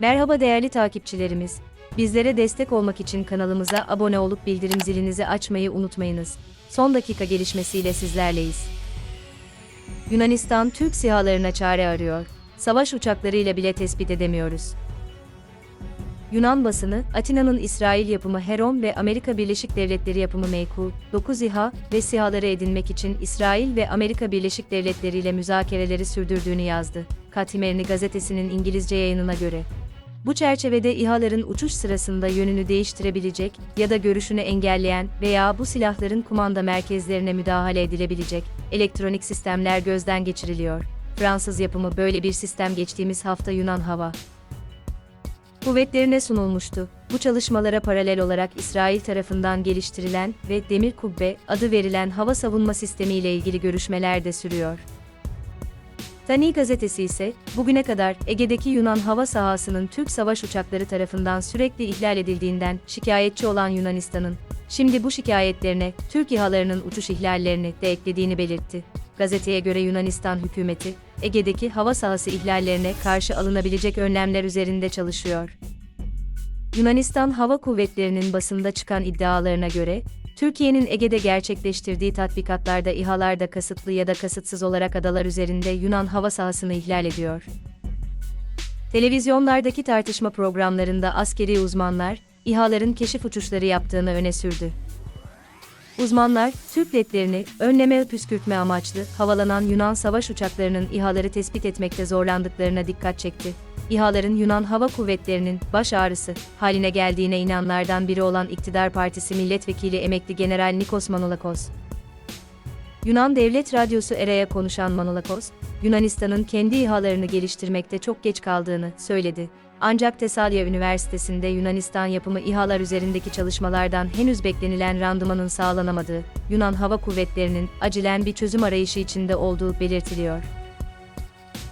Merhaba değerli takipçilerimiz. Bizlere destek olmak için kanalımıza abone olup bildirim zilinizi açmayı unutmayınız. Son dakika gelişmesiyle sizlerleyiz. Yunanistan Türk sihalarına çare arıyor. Savaş uçaklarıyla bile tespit edemiyoruz. Yunan basını, Atina'nın İsrail yapımı Heron ve Amerika Birleşik Devletleri yapımı Meyku, 9 İHA ve SİHA'ları edinmek için İsrail ve Amerika Birleşik Devletleri ile müzakereleri sürdürdüğünü yazdı. Katimerini gazetesinin İngilizce yayınına göre. Bu çerçevede İHA'ların uçuş sırasında yönünü değiştirebilecek ya da görüşünü engelleyen veya bu silahların kumanda merkezlerine müdahale edilebilecek elektronik sistemler gözden geçiriliyor. Fransız yapımı böyle bir sistem geçtiğimiz hafta Yunan hava kuvvetlerine sunulmuştu. Bu çalışmalara paralel olarak İsrail tarafından geliştirilen ve Demir Kubbe adı verilen hava savunma sistemi ile ilgili görüşmeler de sürüyor. Tani gazetesi ise, bugüne kadar Ege'deki Yunan hava sahasının Türk savaş uçakları tarafından sürekli ihlal edildiğinden şikayetçi olan Yunanistan'ın, şimdi bu şikayetlerine Türk İHA'larının uçuş ihlallerini de eklediğini belirtti. Gazeteye göre Yunanistan hükümeti, Ege'deki hava sahası ihlallerine karşı alınabilecek önlemler üzerinde çalışıyor. Yunanistan Hava Kuvvetleri'nin basında çıkan iddialarına göre, Türkiye'nin Ege'de gerçekleştirdiği tatbikatlarda İHA'lar da kasıtlı ya da kasıtsız olarak adalar üzerinde Yunan hava sahasını ihlal ediyor. Televizyonlardaki tartışma programlarında askeri uzmanlar, İHA'ların keşif uçuşları yaptığını öne sürdü. Uzmanlar, Türk ledlerini önleme püskürtme amaçlı havalanan Yunan savaş uçaklarının İHA'ları tespit etmekte zorlandıklarına dikkat çekti. İHA'ların Yunan Hava Kuvvetleri'nin baş ağrısı haline geldiğine inanlardan biri olan İktidar Partisi Milletvekili Emekli General Nikos Manolakos. Yunan Devlet Radyosu ERA'ya konuşan Manolakos, Yunanistan'ın kendi İHA'larını geliştirmekte çok geç kaldığını söyledi. Ancak Tesalya Üniversitesi'nde Yunanistan yapımı İHA'lar üzerindeki çalışmalardan henüz beklenilen randımanın sağlanamadığı, Yunan Hava Kuvvetleri'nin acilen bir çözüm arayışı içinde olduğu belirtiliyor.